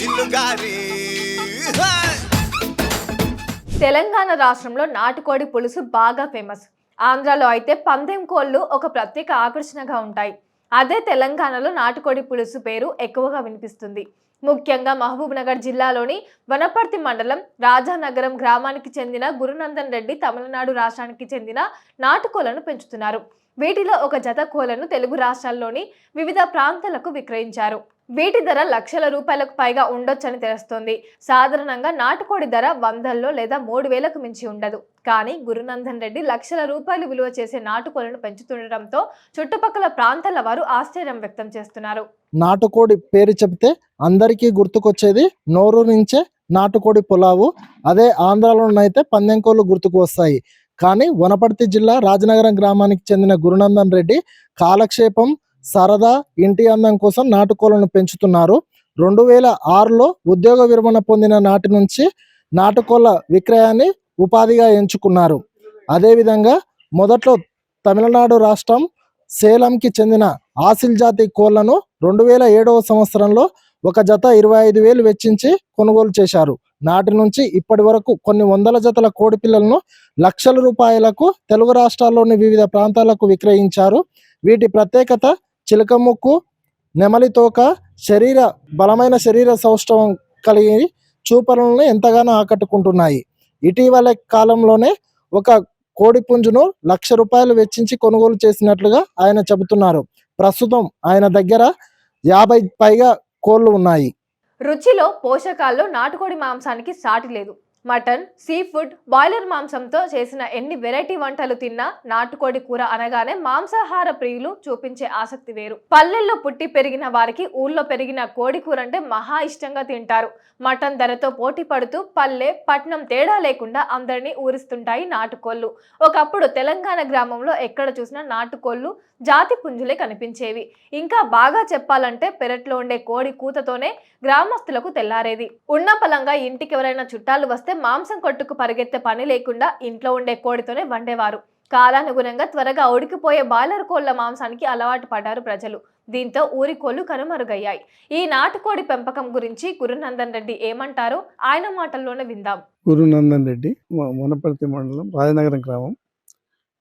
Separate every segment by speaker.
Speaker 1: చిల్లుగారి
Speaker 2: తెలంగాణ రాష్ట్రంలో నాటుకోడి పులుసు బాగా ఫేమస్. ఆంధ్రాలో అయితే పందెం కోళ్ళు ఒక ప్రత్యేక ఆకర్షణగా ఉంటాయి. అదే తెలంగాణలో నాటుకోడి పులుసు పేరు ఎక్కువగా వినిపిస్తుంది. ముఖ్యంగా మహబూబ్నగర్ జిల్లాలోని వనపర్తి మండలం రాజానగరం గ్రామానికి చెందిన గురునందన్ రెడ్డి తమిళనాడు రాష్ట్రానికి చెందిన నాటుకోళ్ళను పెంచుతున్నారు. వీటిలో ఒక జత కోళ్ళను తెలుగు రాష్ట్రాల్లోని వివిధ ప్రాంతాలకు విక్రయించారు. వీటి ధర లక్షల రూపాయలకు పైగా ఉండొచ్చని తెలుస్తోంది. సాధారణంగా నాటుకోడి ధర వందల్లో లేదా మూడు వేలకు మించి ఉండదు. కానీ గురునందన్ రెడ్డి లక్షల రూపాయలు విలువ చేసే నాటుకోళ్ళను పెంచుతుండటంతో చుట్టుపక్కల ప్రాంతాల వారు ఆశ్చర్యం వ్యక్తం చేస్తున్నారు.
Speaker 3: నాటుకోడి పేరు చెప్తే అందరికీ గుర్తుకొచ్చేది నోరు నుంచే నాటుకోడి పులావు. అదే ఆంధ్రలోనైతే పందెంకోళ్ళు గుర్తుకు వస్తాయి. కానీ వనపర్తి జిల్లా రాజనగరం గ్రామానికి చెందిన గురునందన్ రెడ్డి కాలక్షేపం సరదా ఇంటి అందం కోసం నాటుకోళ్ళను పెంచుతున్నారు. రెండు వేల ఆరులో ఉద్యోగ విరమణ పొందిన నాటి నుంచి నాటుకోళ్ళ విక్రయాన్ని ఉపాధిగా ఎంచుకున్నారు. అదేవిధంగా మొదట్లో తమిళనాడు రాష్ట్రం సేలంకి చెందిన ఆసిల్ జాతి కోళ్ళను రెండు వేల ఏడవ సంవత్సరంలో ఒక జత ఇరవై ఐదు వేలు వెచ్చించి కొనుగోలు చేశారు. నాటి నుంచి ఇప్పటి వరకు కొన్ని వందల జతల కోడి పిల్లలను లక్షల రూపాయలకు తెలుగు రాష్ట్రాల్లోని వివిధ ప్రాంతాలకు విక్రయించారు. వీటి ప్రత్యేకత చిలకముక్కు నెమలితోక నెమలి తోక శరీర బలమైన శరీర సౌష్ఠవం కలిగి చూపలను ఎంతగానో ఆకట్టుకుంటున్నాయి. ఇటీవల కాలంలోనే ఒక కోడి పుంజును లక్ష రూపాయలు వెచ్చించి కొనుగోలు చేసినట్లుగా ఆయన చెబుతున్నారు. ప్రస్తుతం ఆయన దగ్గర యాభై పైగా కోళ్ళు ఉన్నాయి.
Speaker 2: రుచిలో పోషకాల్లో నాటుకోడి మాంసానికి సాటి లేదు. మటన్ సీ ఫుడ్ బాయిలర్ మాంసంతో చేసిన ఎన్ని వెరైటీ వంటలు తిన్నా నాటుకోడి కూర అనగానే మాంసాహార ప్రియులు చూపించే ఆసక్తి వేరు. పల్లెల్లో పుట్టి పెరిగిన వారికి ఊళ్ళో పెరిగిన కోడి కూర అంటే మహా ఇష్టంగా తింటారు. మటన్ ధరతో పోటీ పడుతూ పల్లె పట్నం తేడా లేకుండా అందరినీ ఊరిస్తుంటాయి నాటుకోళ్ళు ఒకప్పుడు తెలంగాణ గ్రామంలో ఎక్కడ చూసినా నాటుకోళ్ళు జాతి పుంజులే కనిపించేవి. ఇంకా బాగా చెప్పాలంటే పెరట్లో ఉండే కోడి కూతతోనే గ్రామస్తులకు తెల్లారేది. ఉన్న పలంగా ఇంటికి ఎవరైనా చుట్టాలు వస్తే మాంసం కొట్టుకు పరిగెత్తే పని లేకుండా ఇంట్లో ఉండే కోడితోనే వండేవారు. కాలానుగుణంగా త్వరగా ఉడికిపోయే బాయిలర్ కోళ్ళ మాంసానికి అలవాటు పడ్డారు ప్రజలు. దీంతో ఊరి కోళ్ళు కనుమరుగయ్యాయి. ఈ నాటుకోడి పెంపకం గురించి గురునందన్ రెడ్డి ఏమంటారో ఆయన మాటల్లోనే విందాం.
Speaker 4: గురునందన్ రెడ్డి వనపర్తి మండలం రాజనగరం గ్రామం.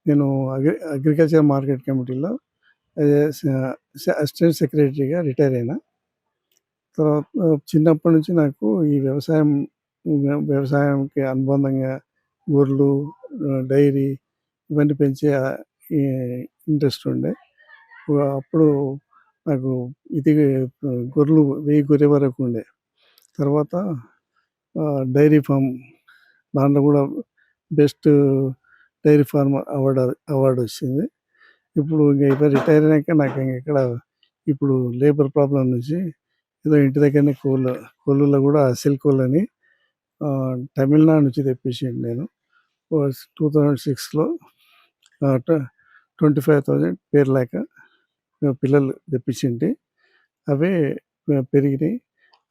Speaker 4: నేను అగ్రి అగ్రికల్చర్ మార్కెట్ కమిటీలో అసిస్టెంట్ సెక్రటరీగా రిటైర్ అయినా. తర్వాత చిన్నప్పటి నుంచి నాకు ఈ వ్యవసాయం వ్యవసాయంకి అనుబంధంగా గొర్రెలు డైరీ ఇవన్నీ పెంచే ఈ ఇంట్రెస్ట్ ఉండే. అప్పుడు నాకు ఇది గొర్రెలు వెయ్యి గొర్రె వరకు ఉండే. తర్వాత డైరీ ఫామ్ దాంట్లో కూడా best dairy farm award award వచ్చింది. ఇప్పుడు ఇంకా రిటైర్ అయినాక నాకు ఇంక ఇక్కడ ఇప్పుడు లేబర్ ప్రాబ్లం నుంచి ఏదో ఇంటి దగ్గరనే కోళ్ళు కోళ్ళలో కూడా సిల్క్ కోళ్ళని తమిళనాడు నుంచి తెప్పించింది నేను. టూ థౌజండ్ సిక్స్లో ట్వంటీ ఫైవ్ థౌజండ్ పేరు లేక పిల్లలు తెప్పించింది అవే పెరిగినాయి.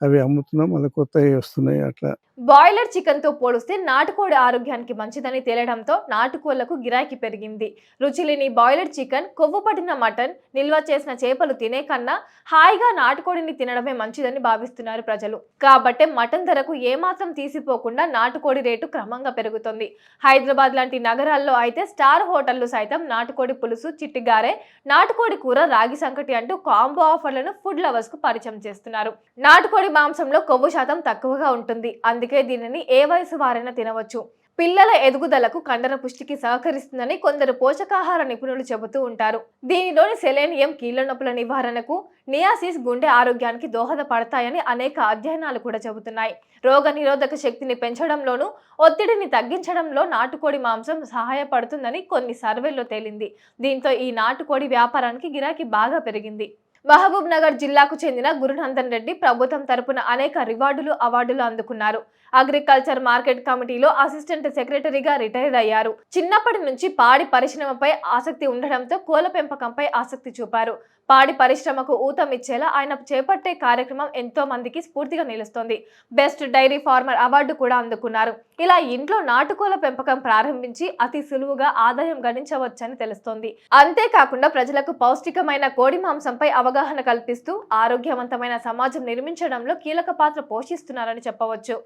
Speaker 4: అవి అమ్ముతున్నాం మళ్ళీ కొత్తవి వస్తున్నాయి అట్లా.
Speaker 2: బాయిలర్ చికెన్తో పోలిస్తే నాటుకోడి ఆరోగ్యానికి మంచిదని తేలడంతో నాటుకోళ్ళకు గిరాకీ పెరిగింది. రుచిలేని బాయిలర్ చికెన్ కొవ్వు పట్టిన మటన్ నిల్వ చేసిన చేపలు తినే కన్నా హాయిగా నాటుకోడిని తినడమే మంచిదని భావిస్తున్నారు ప్రజలు. కాబట్టే మటన్ ధరకు ఏమాత్రం తీసిపోకుండా నాటుకోడి రేటు క్రమంగా పెరుగుతుంది. హైదరాబాద్ లాంటి నగరాల్లో అయితే స్టార్ హోటళ్ళు సైతం నాటుకోడి పులుసు చిట్టిగారే నాటుకోడి కూర రాగి సంకటి అంటూ కాంబో ఆఫర్లను ఫుడ్ లవర్స్కు పరిచయం చేస్తున్నారు. నాటుకోడి మాంసంలో కొవ్వు శాతం తక్కువగా ఉంటుంది. అందుకే దీనిని ఏ వయసు వారైనా తినవచ్చు. పిల్లల ఎదుగుదలకు కండర పుష్టికి సహకరిస్తుందని కొందరు పోషకాహార నిపుణులు చెబుతూ ఉంటారు. దీనిలోని సెలేనియం కీళ్ళ నొప్పుల నివారణకు నియాసిస్ గుండె ఆరోగ్యానికి దోహదపడతాయని అనేక అధ్యయనాలు కూడా చెబుతున్నాయి. రోగ నిరోధక శక్తిని పెంచడంలోనూ ఒత్తిడిని తగ్గించడంలో నాటుకోడి మాంసం సహాయపడుతుందని కొన్ని సర్వేల్లో తేలింది. దీంతో ఈ నాటుకోడి వ్యాపారానికి గిరాకీ బాగా పెరిగింది. మహబూబ్ నగర్ జిల్లాకు చెందిన గురునందన్ రెడ్డి ప్రభుత్వం తరపున అనేక రివార్డులు అవార్డులు అందుకున్నారు. అగ్రికల్చర్ మార్కెట్ కమిటీలో అసిస్టెంట్ సెక్రటరీగా రిటైర్ అయ్యారు. చిన్నప్పటి నుంచి పాడి పరిశ్రమపై ఆసక్తి ఉండడంతో కోల పెంపకంపై ఆసక్తి చూపారు. పాడి పరిశ్రమకు ఊతమిచ్చేలా ఆయన చేపట్టే కార్యక్రమం ఎంతో మందికి స్ఫూర్తిగా నిలుస్తోంది. బెస్ట్ డైరీ ఫార్మర్ అవార్డు కూడా అందుకున్నారు. ఇలా ఇంట్లో నాటుకోళ్ళ పెంపకం ప్రారంభించి అతి సులువుగా ఆదాయం గణించవచ్చని తెలుస్తోంది. అంతేకాకుండా ప్రజలకు పౌష్టికమైన కోడి మాంసంపై అవగాహన కల్పిస్తూ ఆరోగ్యవంతమైన సమాజం నిర్మించడంలో కీలక పాత్ర పోషిస్తున్నారని చెప్పవచ్చు.